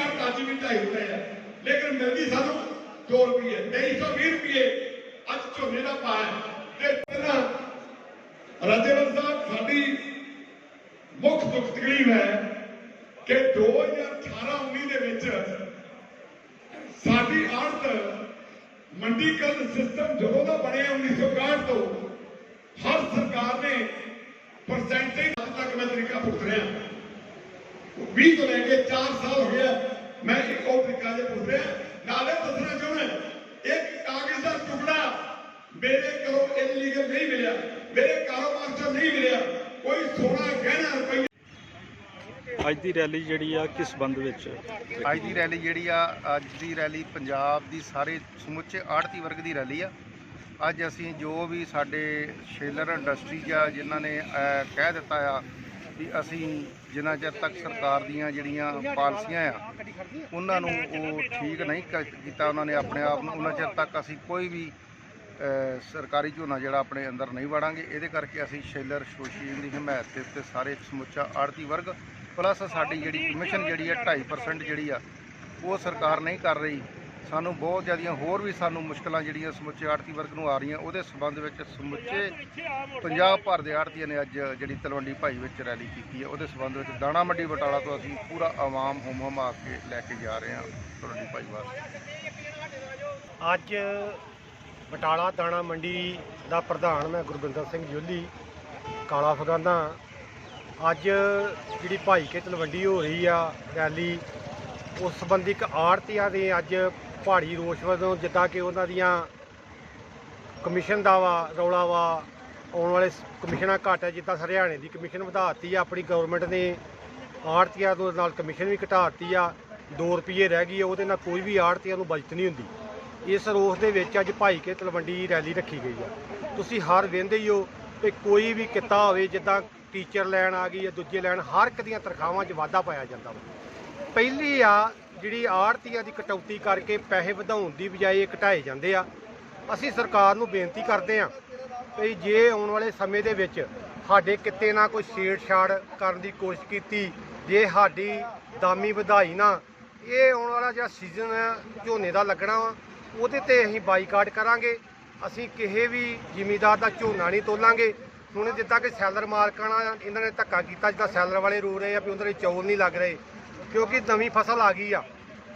ਸਾਡੀ ਆੜਤ ਅੱਜ ਵੀ ਢਾਈ ਰੁਪਏ ਹੈ ਲੇਕਿਨ ਮਿਲਦੀ ਸਾਨੂੰ 2 ਰੁਪਏ 2320 ਰੁਪਏ ਅੱਜ ਝੋਨੇ ਦਾ ਭਾਅ ਹੈ ਤੇ ਪਹਿਲਾਂ ਰਾਜੇਵਰ ਸਾਹਿਬ ਸਾਡੀ ਮੁੱਖ ਦੁੱਖ ਤਕਲੀਫ ਹੈ ਕਿ 2018-19 ਦੇ ਵਿੱਚ ਸਾਡੀ ਆੜਤ ਮੰਡੀਕਰਨ ਸਿਸਟਮ ਜਦੋਂ ਦਾ ਬਣਿਆ 1961 ਤੋਂ ਹਰ ਸਰਕਾਰ ਨੇ ਪਰਸੈਂਟੇਜ ਅੱਜ ਤੱਕ ਮੈਂ ਤਰੀਕਾ ਭੁਗਤ ਰਿਹਾ 20 ਤੋਂ ਲੈ ਕੇ 4 ਸਾਲ ਹੋ ਗਿਆ ਮੈਂ ਇੱਕ ਉਹ ਤਰੀਕਾ ਜੇ ਭੁਗਤ ਰਿਹਾ ਨਾਲੇ ਦੱਸਣਾ ਚਾਹੁੰਦਾ ਇੱਕ ਕਾਗਜ਼ ਦਾ ਟੁਕੜਾ ਮੇਰੇ ਕੋਲੋਂ ਇਲੀਗਲ ਨਹੀਂ ਮਿਲਿਆ। ਮੇਰੇ ਕਾਰੋਬਾਰ ਚੋਂ ਨਹੀਂ ਮਿਲਿਆ। ਕੋਈ ਸੋਨਾ ਗਹਿਣਾ ਰੁਪਈਆ। ਅੱਜ ਦੀ ਰੈਲੀ ਜਿਹੜੀ ਆ ਕਿਸ ਸੰਬੰਧ ਵਿੱਚ? ਅੱਜ ਦੀ ਰੈਲੀ ਜਿਹੜੀ ਆ ਅੱਜ ਦੀ ਰੈਲੀ ਪੰਜਾਬ ਦੀ ਸਾਰੇ ਸਮੁੱਚੇ ਆੜਤੀ ਵਰਗ ਦੀ ਰੈਲੀ ਆ। ਅੱਜ ਅਸੀਂ ਜੋ ਵੀ ਸਾਡੇ ਸ਼ੇਲਰ ਇੰਡਸਟਰੀ ਆ ਜਿਨ੍ਹਾਂ ਨੇ ਕਹਿ ਦਿੱਤਾ ਆ ਕਿ ਅਸੀਂ ਜਿੰਨਾ ਚਿਰ ਤੱਕ ਸਰਕਾਰ ਦੀਆਂ ਜਿਹੜੀਆਂ ਪਾਲਿਸੀਆਂ ਆ, ਉਹਨਾਂ ਨੂੰ ਉਹ ਠੀਕ ਨਹੀਂ ਕ- ਕੀਤਾ, ਉਹਨਾਂ ਨੇ ਆਪਣੇ ਆਪ ਨੂੰ, ਉਹਨਾਂ ਚਿਰ ਤੱਕ ਅਸੀਂ ਕੋਈ ਵੀ ਸਰਕਾਰੀ ਝੋਨਾ ਜਿਹੜਾ ਆਪਣੇ ਅੰਦਰ ਨਹੀਂ ਵੜਾਂਗੇ, ਇਹਦੇ ਕਰਕੇ ਅਸੀਂ ਸ਼ੇਲਰ ਐਸੋਸੀਏਸ਼ਨ ਦੀ ਹਮਾਇਤ ਦੇ ਉੱਤੇ ਸਾਰੇ ਸਮੁੱਚਾ ਆੜਤੀ ਵਰਗ, ਪਲੱਸ ਸਾਡੀ ਜਿਹੜੀ ਕਮਿਸ਼ਨ ਜਿਹੜੀ ਆ 2.5% ਜਿਹੜੀ ਆ, ਉਹ ਸਰਕਾਰ ਨਹੀਂ ਕਰ ਰਹੀ। ਸਾਨੂੰ ਬਹੁਤ ਜ਼ਿਆਦੀਆਂ ਹੋਰ ਵੀ ਸਾਨੂੰ ਮੁਸ਼ਕਲਾਂ ਜਿਹੜੀਆਂ ਸਮੁੱਚੇ ਆੜਤੀ ਵਰਗ ਨੂੰ ਆ ਰਹੀਆਂ, ਉਹਦੇ ਸੰਬੰਧ ਵਿੱਚ ਸਮੁੱਚੇ ਪੰਜਾਬ ਭਰ ਦੇ ਆੜਤੀਆਂ ਨੇ ਅੱਜ ਜਿਹੜੀ ਤਲਵੰਡੀ ਭਾਈ ਵਿੱਚ ਰੈਲੀ ਕੀਤੀ ਹੈ। ਉਹਦੇ ਸੰਬੰਧ ਵਿੱਚ ਦਾਣਾ ਮੰਡੀ ਬਟਾਲਾ ਤੋਂ ਅਸੀਂ ਪੂਰਾ ਆਵਾਮ ਹੁਮ ਹੁਮਾ ਕੇ ਲੈ ਕੇ ਜਾ ਰਹੇ ਹਾਂ ਤਲਵੰਡੀ ਭਾਈ ਵਾਸਤੇ। ਅੱਜ ਬਟਾਲਾ ਦਾਣਾ ਮੰਡੀ ਦਾ ਪ੍ਰਧਾਨ ਮੈਂ ਗੁਰਬਿੰਦਰ ਸਿੰਘ ਜੋਲੀ, ਕਾਲਾ ਫਗਾਨਾ। ਅੱਜ ਜਿਹੜੀ ਭਾਈ ਕੇ ਤਲਵੰਡੀ ਹੋ ਰਹੀ ਆ ਰੈਲੀ, ਉਸ ਸੰਬੰਧੀ ਇੱਕ ਆੜਤੀਆਂ ਦੇ ਅੱਜ ਪਹਾੜੀ ਰੋਸ਼ ਵਜੋਂ ਜਿੱਦਾਂ ਕਿ ਉਹਨਾਂ ਦੀਆਂ ਕਮਿਸ਼ਨ ਦਾ ਵਾ, ਰੌਲਾ ਵਾ, ਆਉਣ ਵਾਲੇ ਕਮਿਸ਼ਨਾਂ ਘੱਟ ਹੈ ਜਿੱਦਾਂ ਹਰਿਆਣੇ ਦੀ ਕਮਿਸ਼ਨ ਵਧਾਤੀ ਆ, ਆਪਣੀ ਗਵਰਨਮੈਂਟ ਨੇ ਆੜਤੀਆਂ ਤੋਂ ਨਾਲ ਕਮਿਸ਼ਨ ਵੀ ਘਟਾਤੀ ਆ 2 ਰੁਪਏ ਰਹਿ ਗਈ ਆ, ਉਹਦੇ ਨਾਲ ਕੋਈ ਵੀ ਆੜਤੀਆਂ ਨੂੰ ਬਚਤ ਨਹੀਂ ਹੁੰਦੀ। ਇਸ ਰੋਸ ਦੇ ਵਿੱਚ ਅੱਜ ਭਾਈ ਕੇ ਤਲਵੰਡੀ ਰੈਲੀ ਰੱਖੀ ਗਈ ਆ। ਤੁਸੀਂ ਹਰ ਵੇਂਦੇ ਹੀ ਹੋ ਕਿ ਕੋਈ ਵੀ ਕਿੱਤਾ ਹੋਵੇ, ਜਿੱਦਾਂ ਟੀਚਰ ਲੈਣ ਆ ਗਈ ਜਾਂ ਦੂਜੇ ਲੈਣ, ਹਰ ਇੱਕ ਦੀਆਂ ਤਨਖਾਹਾਂ 'ਚ ਵਾਧਾ ਪਾਇਆ ਜਾਂਦਾ ਵਾ। ਪਹਿਲੀ ਆ ਜਿਹੜੀ ਆੜਤੀਆਂ ਦੀ ਕਟੌਤੀ ਕਰਕੇ ਪੈਸੇ ਵਧਾਉਣ ਦੀ ਬਜਾਏ ਇਹ ਘਟਾਏ ਜਾਂਦੇ ਆ। ਅਸੀਂ ਸਰਕਾਰ ਨੂੰ ਬੇਨਤੀ ਕਰਦੇ ਆ ਕਿ ਜੇ ਆਉਣ ਵਾਲੇ ਸਮੇਂ ਦੇ ਵਿੱਚ ਸਾਡੇ ਕਿਤੇ ਨਾ ਕੋਈ ਛੇੜਛਾੜ ਕਰਨ ਦੀ ਕੋਸ਼ਿਸ਼ ਕੀਤੀ, ਜੇ ਸਾਡੀ ਦਾਮੀ ਵਧਾਈ ਨਾ, ਇਹ ਆਉਣ ਵਾਲਾ ਜਿਹੜਾ ਸੀਜ਼ਨ ਹੈ ਝੋਨੇ ਦਾ ਲੱਗਣਾ ਵਾ, ਉਹਦੇ ਤੇ ਅਸੀਂ ਬਾਈਕਾਟ ਕਰਾਂਗੇ। ਅਸੀਂ ਕਿਸੇ ਵੀ ਜ਼ਿਮੀਦਾਰ ਦਾ ਝੋਨਾ ਨਹੀਂ ਤੋਲਾਂਗੇ। ਹੁਣ ਜਿੱਦਾਂ ਕਿ ਸੈਲਰ ਮਾਲਕਾਂ ਨਾਲ ਇਹਨਾਂ ਨੇ ਧੱਕਾ ਕੀਤਾ, ਜਿੱਦਾਂ ਸੈਲਰ ਵਾਲੇ ਰੋ ਰਹੇ ਆ ਵੀ ਉਹਨਾਂ ਦੇ ਚੌਲ ਨਹੀਂ ਲੱਗ ਰਹੇ। ਕਿਉਂਕਿ ਨਵੀਂ ਫਸਲ ਆ ਗਈ ਆ।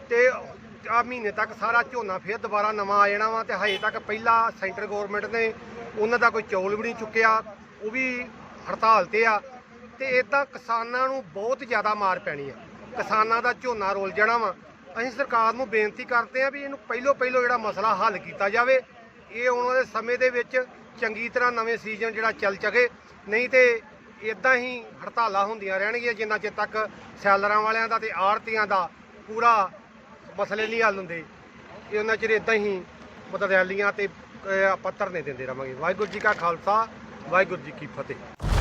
ਤੇ ਆ ਮਹੀਨੇ ਤੱਕ ਸਾਰਾ ਝੋਨਾ ਫੇਰ ਦੁਬਾਰਾ ਨਵਾਂ ਆ ਜਾਣਾ ਵਾ ਤੇ ਹਜੇ ਤੱਕ ਪਹਿਲਾ ਸੈਂਟਰ ਗਵਰਨਮੈਂਟ ਨੇ ਉਹਨਾਂ ਦਾ ਕੋਈ ਚੌਲ ਵੀ ਨਹੀਂ ਚੁੱਕਿਆ, ਉਹ ਵੀ ਹੜਤਾਲ ਤੇ ਆ। ਤੇ ਇਦਾਂ ਕਿਸਾਨਾਂ ਨੂੰ ਬਹੁਤ ਜ਼ਿਆਦਾ ਮਾਰ ਪੈਣੀ ਆ। ਕਿਸਾਨਾਂ ਦਾ ਝੋਨਾ ਰੋਲ ਜਾਣਾ ਵਾ। ਅਸੀਂ ਸਰਕਾਰ ਨੂੰ ਬੇਨਤੀ ਕਰਦੇ ਆ ਵੀ ਇਹਨੂੰ ਪਹਿਲੋ ਪਹਿਲੋ ਜਿਹੜਾ ਮਸਲਾ ਹੱਲ ਕੀਤਾ ਜਾਵੇ। ਇਹ ਆਉਣ ਵਾਲੇ ਸਮੇਂ ਦੇ ਵਿੱਚ ਚੰਗੀ ਤਰ੍ਹਾਂ ਨਵੇਂ ਸੀਜ਼ਨ ਜਿਹੜਾ ਚੱਲ ਚਗੇ ਨਹੀਂ ਤੇ ਇਦਾਂ ਹੀ ਹੜਤਾਲਾਂ ਹੁੰਦੀਆਂ ਰਹਿਣਗੀਆਂ ਜਿੰਨਾ ਚਿਰ ਤੱਕ ਸੈਲਰਾਂ ਵਾਲਿਆਂ ਦਾ ਤੇ ਆੜਤੀਆਂ ਦਾ ਪੂਰਾ ਮਸਲੇ ਨਹੀਂ ਹੱਲ ਹੁੰਦੇ। ਇਹ ਉਹਨਾਂ ਚਿਰ ਇਦਾਂ ਹੀ ਮਤਲਬ ਰੈਲੀਆਂ ਤੇ ਪੱਤਰ ਨਹੀਂ ਦਿੰਦੇ ਰਵਾਂਗੇ ਵਾਹਿਗੁਰੂ ਜੀ ਕਾ ਖਾਲਸਾ, ਵਾਹਿਗੁਰੂ ਜੀ ਕੀ ਫਤਿਹ।